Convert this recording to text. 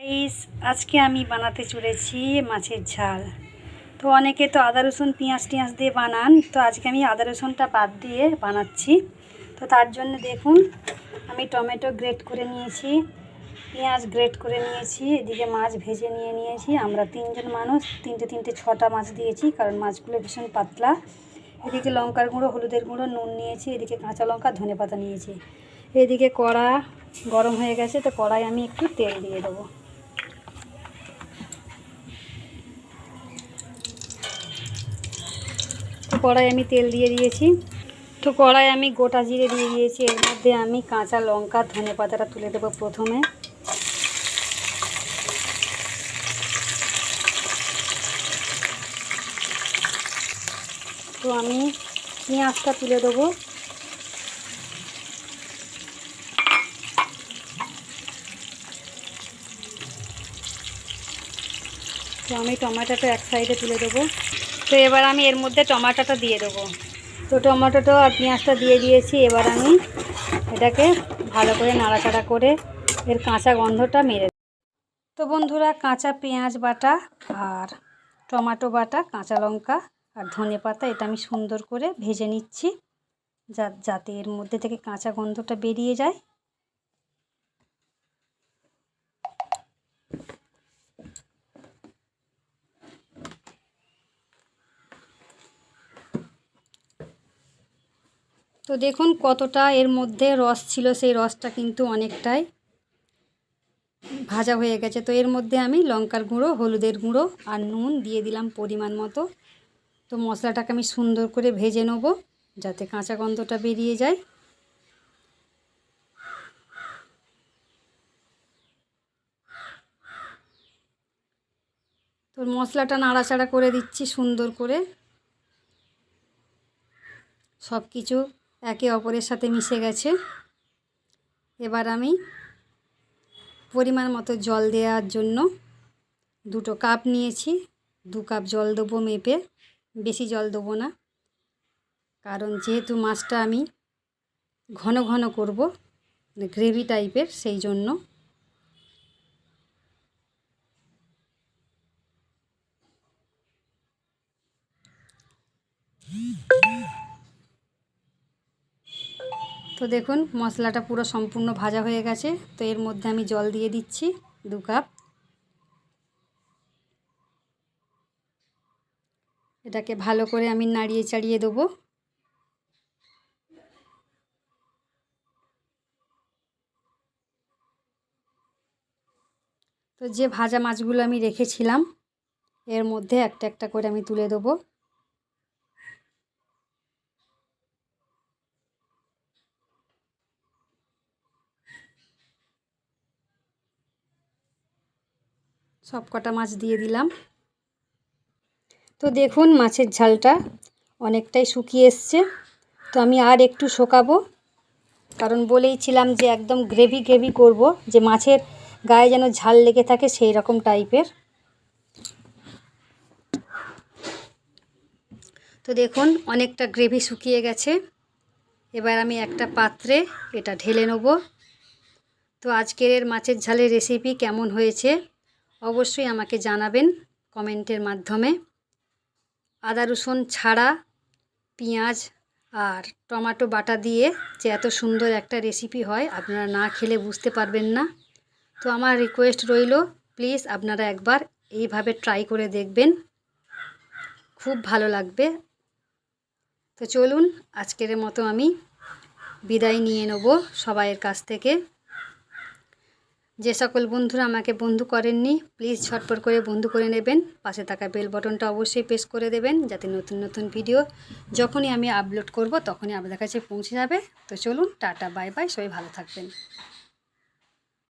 Guys আজকে আমি বানাতে চলেছি মাছের ঝাল। তো অনেকে তো আদা, রসুন, পেঁয়াজ, টিয়াজ দিয়ে বানান। তো আজকে আমি আদা, রসুনটা বাদ দিয়ে বানাচ্ছি। তো তার জন্য দেখুন, আমি টমেটো গ্রেট করে নিয়েছি, পেঁয়াজ গ্রেট করে নিয়েছি, এদিকে মাছ ভেজে নিয়ে নিয়েছি। আমরা তিনজন মানুষ, তিনটে তিনটে, ছটা মাছ দিয়েছি, কারণ মাছগুলো ভীষণ পাতলা। এদিকে লঙ্কার গুঁড়ো, হলুদের গুঁড়ো, নুন নিয়েছি, এদিকে কাঁচা লঙ্কা ধনে পাতা নিয়েছি। এদিকে কড়া গরম হয়ে গেছে, তো কড়াই আমি একটু তেল দিয়ে দেবো। কড়াই আমি তেল দিয়ে দিয়েছি। তো কড়াই আমি গোটা জিরে দিয়ে দিয়েছি। এর মধ্যে আমি কাঁচা লঙ্কা, ধনে পাতাটা তুলে দেবো প্রথমে। তো আমি পেঁয়াজটা তুলে দেবো। তো আমি টমেটোটা এক সাইডে তুলে দেবো। তো এবার আমি এর মধ্যে টমেটোটা দিয়ে দেবো তো টমেটোটা আর পেঁয়াজটা দিয়ে দিয়েছি, এবার আমি এটাকে ভালো করে নাড়াচাড়া করে এর কাঁচা গন্ধটা মেরে। তো বন্ধুরা, কাঁচা পেঁয়াজ বাটা আর টমেটো বাটা, কাঁচা লঙ্কা আর ধনে পাতা, এটা আমি সুন্দর করে ভেজে নিচ্ছি, যা যাতে এর মধ্যে থেকে কাঁচা গন্ধটা বেরিয়ে যায় তো দেখুন কতটা এর মধ্যে রস ছিল, সেই রসটা কিন্তু অনেকটাই ভাজা হয়ে গেছে। তো এর মধ্যে আমি লঙ্কার গুঁড়ো, হলুদের গুঁড়ো আর নুন দিয়ে দিলাম পরিমাণ মতো। তো মশলাটাকে আমি সুন্দর করে ভেজে নেব যাতে কাঁচা গন্ধটা বেরিয়ে যায়। তো মশলাটা নাড়াচাড়া করে দিচ্ছি সুন্দর করে। সব কিছু একে অপরের সাথে মিশে গেছে। এবার আমি পরিমাণ মতো জল দেওয়ার জন্য দুটো কাপ নিয়েছি। দু কাপ জল দেবো মেপে, বেশি জল দেবো না। কারণ যেহেতু মাছটা আমি ঘন ঘন করব গ্রেভি টাইপের সেই জন্য তো দেখুন, মশলাটা পুরো সম্পূর্ণ ভাজা হয়ে গেছে। তো এর মধ্যে আমি জল দিয়ে দিচ্ছি দু কাপ। এটাকে ভালো করে আমি নাড়িয়ে চাড়িয়ে দেবো। তো যে ভাজা মাছগুলো আমি রেখেছিলাম, এর মধ্যে একটা একটা করে আমি তুলে দেবো। সব কটা মাছ দিয়ে দিলাম। তো দেখুন মাছের ঝালটা অনেকটাই শুকিয়ে এসছে। তো আমি আর একটু শোকাবো, কারণ বলেইছিলাম যে একদম গ্রেভি গ্রেভি করব, যে মাছের গায়ে যেন ঝাল লেগে থাকে সেই রকম টাইপের। তো দেখুন অনেকটা গ্রেভি শুকিয়ে গেছে। এবার আমি একটা পাত্রে এটা ঢেলে নেব। তো আজকের মাছের ঝালের রেসিপি কেমন হয়েছে অবশ্যই আমাকে জানাবেন কমেন্টের মাধ্যমে। আদা, রসুন ছাড়া, পেঁয়াজ আর টমেটো বাটা দিয়ে যে এত সুন্দর একটা রেসিপি হয়, আপনারা না খেলে বুঝতে পারবেন না। তো আমার রিকোয়েস্ট রইল প্লিজ আপনারা একবার এইভাবে ট্রাই করে দেখবেন। খুব ভালো লাগবে। তো চলুন, আজকের মতো আমি বিদায় নিয়ে নেব সবাইয়ের কাছ থেকে। যে সকল বন্ধুরা আমাকে বন্ধু করেননি প্লিজ ঝটপট করে বন্ধু করে নেবেন। পাশে থাকা বেল বটনটা অবশ্যই প্রেস করে দেবেন, যাতে নতুন নতুন ভিডিও যখনই আমি আপলোড করব, তখনই আপনাদের কাছে পৌঁছে যাবে। তো চলুন, টাটা বাই বাই সবাই ভালো থাকবেন।